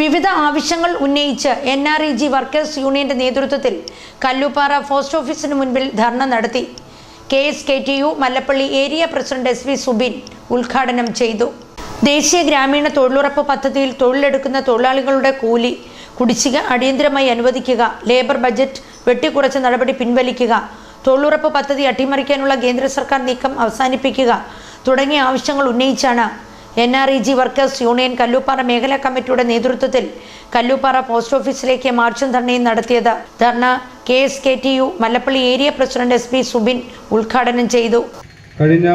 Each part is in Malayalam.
വിവിധ ആവശ്യങ്ങൾ ഉന്നയിച്ച് N R E G workers യൂണിയന്റെ നേതൃത്വത്തിൽ കല്ലുപാറ പോസ്റ്റ് ഓഫീസിന് മുൻപിൽ ധർണ നടത്തി. K S K T U Mallappally area president S V Subin ഉദ്ഘാടനം ചെയ്തു. ദേശീയ ഗ്രാമീണ തൊഴിലുറപ്പ് പദ്ധതിയിൽ തൊഴിലെടുക്കുന്ന തൊഴിലാളികളുടെ കൂലി കുടിശ്ശിക അടിയന്തരമായി അനുവദിക്കുക ലേബർ ബജറ്റ് വെട്ടിക്കുറച്ച നടപടി പിൻവലിക്കുക തൊഴിലുറപ്പ് പദ്ധതി അട്ടിമറിക്കാനുള്ള കേന്ദ്ര സർക്കാർ നീക്കം അവസാനിപ്പിക്കുക തുടങ്ങിയ ആവശ്യങ്ങൾ ഉന്നയിച്ചാണ് N R E G workers union Kalloopara മേഖലാ കമ്മിറ്റിയുടെ നേതൃത്വത്തിൽ കല്ലൂപ്പാറ പോസ്റ്റ് ഓഫീസിലേക്ക് മാർച്ചും ധർണയും നടത്തിയത്. Dharna K S K T U Mallappally area president S P Subin ഉദ്ഘാടനം ചെയ്തു. കഴിഞ്ഞ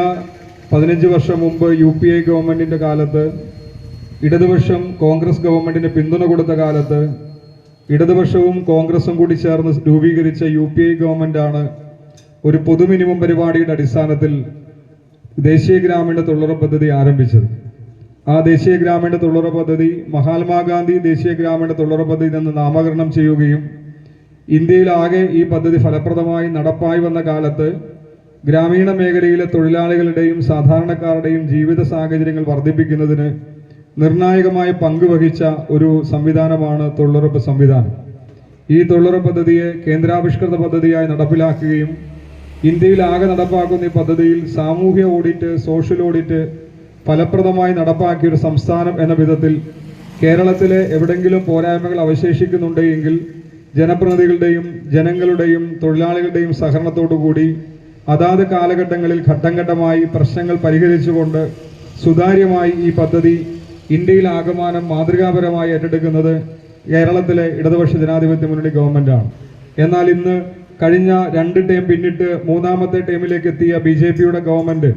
പതിനഞ്ച് വർഷം മുമ്പ് യു പി ഐ ഗവൺമെന്റിന്റെ കാലത്ത് ഇടതുപക്ഷം കോൺഗ്രസ് ഗവൺമെന്റിന് പിന്തുണ കൊടുത്ത കാലത്ത് ഇടതുപക്ഷവും കോൺഗ്രസും കൂടി ചേർന്ന് രൂപീകരിച്ച യു പി ഐ ഗവൺമെന്റാണ് ഒരു പൊതു മിനിമം പരിപാടിയുടെ അടിസ്ഥാനത്തിൽ ദേശീയ ഗ്രാമീണ തൊഴിലുറപ്പ് പദ്ധതി ആരംഭിച്ചത്. ആ ദേശീയ ഗ്രാമീണ തൊഴിലുറപ്പ് പദ്ധതി മഹാത്മാഗാന്ധി ദേശീയ ഗ്രാമീണ തൊഴിലുറപ്പ് പദ്ധതി എന്ന് നാമകരണം ചെയ്യുകയും ഇന്ത്യയിലാകെ ഈ പദ്ധതി ഫലപ്രദമായി നടപ്പായി വന്ന കാലത്ത് ഗ്രാമീണ മേഖലയിലെ തൊഴിലാളികളുടെയും സാധാരണക്കാരുടെയും ജീവിത സാഹചര്യങ്ങൾ വർദ്ധിപ്പിക്കുന്നതിന് നിർണായകമായി പങ്കുവഹിച്ച ഒരു സംവിധാനമാണ് തൊഴിലുറപ്പ് സംവിധാനം. ഈ തൊഴിലുറപ്പ് പദ്ധതിയെ കേന്ദ്രാവിഷ്കൃത പദ്ധതിയായി നടപ്പിലാക്കുകയും ഇന്ത്യയിൽ ആകെ നടപ്പാക്കുന്ന ഈ പദ്ധതിയിൽ സാമൂഹ്യ ഓഡിറ്റ് സോഷ്യൽ ഓഡിറ്റ് ഫലപ്രദമായി നടപ്പാക്കിയ ഒരു സംസ്ഥാനം എന്ന വിധത്തിൽ കേരളത്തിലെ എവിടെങ്കിലും പോരായ്മകൾ അവശേഷിക്കുന്നുണ്ടെങ്കിൽ ജനപ്രതിനിധികളുടെയും ജനങ്ങളുടെയും തൊഴിലാളികളുടെയും സഹകരണത്തോടുകൂടി അതാത് കാലഘട്ടങ്ങളിൽ ഘട്ടം ഘട്ടമായി പ്രശ്നങ്ങൾ പരിഹരിച്ചുകൊണ്ട് സുതാര്യമായി ഈ പദ്ധതി ഇന്ത്യയിൽ ആകമാനം മാതൃകാപരമായി ഏറ്റെടുക്കുന്നത് കേരളത്തിലെ ഇടതുപക്ഷ ജനാധിപത്യ മുന്നണി ഗവൺമെന്റാണ്. എന്നാൽ ഇന്ന് കഴിഞ്ഞ രണ്ട് ടേം പിന്നിട്ട് മൂന്നാമത്തെ ടൈമിലേക്ക് എത്തിയ ബി ജെ പിയുടെ ഗവൺമെന്റ്.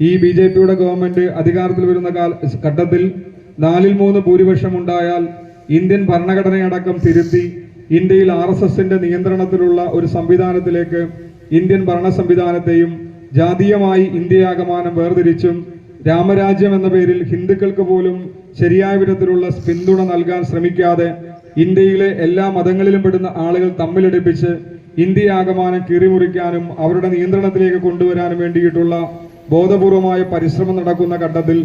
ഈ ബി ജെ പിയുടെ ഗവൺമെന്റ് അധികാരത്തിൽ വരുന്ന ഘട്ടത്തിൽ നാലിൽ മൂന്ന് ഭൂരിപക്ഷം ഉണ്ടായാൽ ഇന്ത്യൻ ഭരണഘടനയടക്കം തിരുത്തി ഇന്ത്യയിൽ ആർ എസ് എസിന്റെ നിയന്ത്രണത്തിലുള്ള ഒരു സംവിധാനത്തിലേക്ക് ഇന്ത്യൻ ഭരണ സംവിധാനത്തെയും ജാതീയമായി ഇന്ത്യയാകമാനം വേർതിരിച്ചും രാമരാജ്യം എന്ന പേരിൽ ഹിന്ദുക്കൾക്ക് പോലും ശരിയായ വിധത്തിലുള്ള പിന്തുണ നൽകാൻ ശ്രമിക്കാതെ ഇന്ത്യയിലെ എല്ലാ മതങ്ങളിലും പെടുന്ന ആളുകൾ തമ്മിലടിപ്പിച്ച് ഇന്ത്യയാകമാനം കീറിമുറിക്കാനും അവരുടെ നിയന്ത്രണത്തിലേക്ക് കൊണ്ടുവരാനും വേണ്ടിയിട്ടുള്ള ബോധപൂർവമായ പരിശ്രമം നടക്കുന്ന ഘട്ടത്തിൽ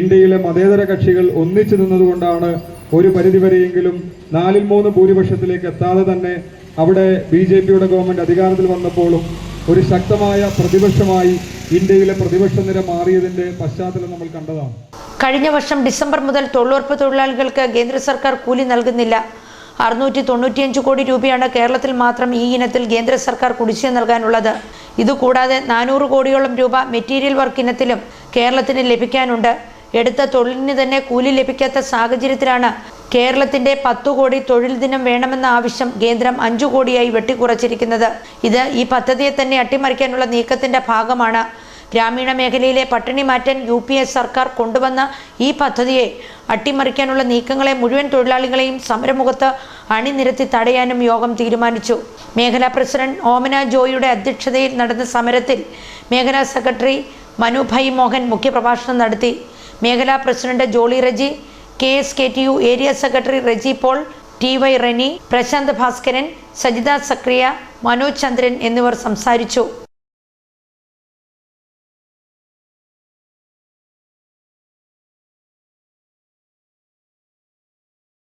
ഇന്ത്യയിലെ മതേതര കക്ഷികൾ ഒന്നിച്ചു നിന്നതുകൊണ്ടാണ് ഒരു പരിധിവരെയെങ്കിലും നാലിൽ മൂന്ന് ഭൂരിപക്ഷത്തിലേക്ക് എത്താതെ തന്നെ അവിടെ ബി ജെ പിയുടെ ഗവൺമെന്റ് അധികാരത്തിൽ വന്നപ്പോഴും ഒരു ശക്തമായ പ്രതിപക്ഷമായി ഇന്ത്യയിലെ പ്രതിപക്ഷ നിര മാറിയതിന്റെ പശ്ചാത്തലം നമ്മൾ കണ്ടതാണ്. കഴിഞ്ഞ വർഷം ഡിസംബർ മുതൽ തൊഴിലുറപ്പ് തൊഴിലാളികൾക്ക് കേന്ദ്ര സർക്കാർ കൂലി നൽകുന്നില്ല. അറുന്നൂറ്റി തൊണ്ണൂറ്റിയഞ്ച് കോടി രൂപയാണ് കേരളത്തിൽ മാത്രം ഈ ഇനത്തിൽ കേന്ദ്ര സർക്കാർ കുടിശ്ശിക നൽകാനുള്ളത്. ഇതുകൂടാതെ നാനൂറ് കോടിയോളം രൂപ മെറ്റീരിയൽ വർക്ക് ഇനത്തിലും കേരളത്തിന് ലഭിക്കാനുണ്ട്. എടുത്ത തൊഴിലിന് തന്നെ കൂലി ലഭിക്കാത്ത സാഹചര്യത്തിലാണ് കേരളത്തിന്റെ പത്തു കോടി തൊഴിൽ ദിനം വേണമെന്ന ആവശ്യം കേന്ദ്രം അഞ്ചു കോടിയായി വെട്ടിക്കുറച്ചിരിക്കുന്നത്. ഇത് ഈ പദ്ധതിയെ തന്നെ അട്ടിമറിക്കാനുള്ള നീക്കത്തിന്റെ ഭാഗമാണ്. ഗ്രാമീണ മേഖലയിലെ പട്ടിണി മാറ്റാൻ യു പി എ സർക്കാർ കൊണ്ടുവന്ന ഈ പദ്ധതിയെ അട്ടിമറിക്കാനുള്ള നീക്കങ്ങളെ മുഴുവൻ തൊഴിലാളികളെയും സമരമുഖത്ത് അണിനിരത്തി തടയാനും യോഗം തീരുമാനിച്ചു. മേഖലാ പ്രസിഡന്റ് ഓമന ജോയിയുടെ അധ്യക്ഷതയിൽ നടന്ന സമരത്തിൽ മേഖലാ സെക്രട്ടറി മനുഭായി മോഹൻ മുഖ്യപ്രഭാഷണം നടത്തി. മേഖലാ president Jolly Reji K S K T U area secretary Reji Paul T Y Reni Prasanth Bhaskaran Sajitha Sakriya Manoj Chandran എന്നിവർ സംസാരിച്ചു.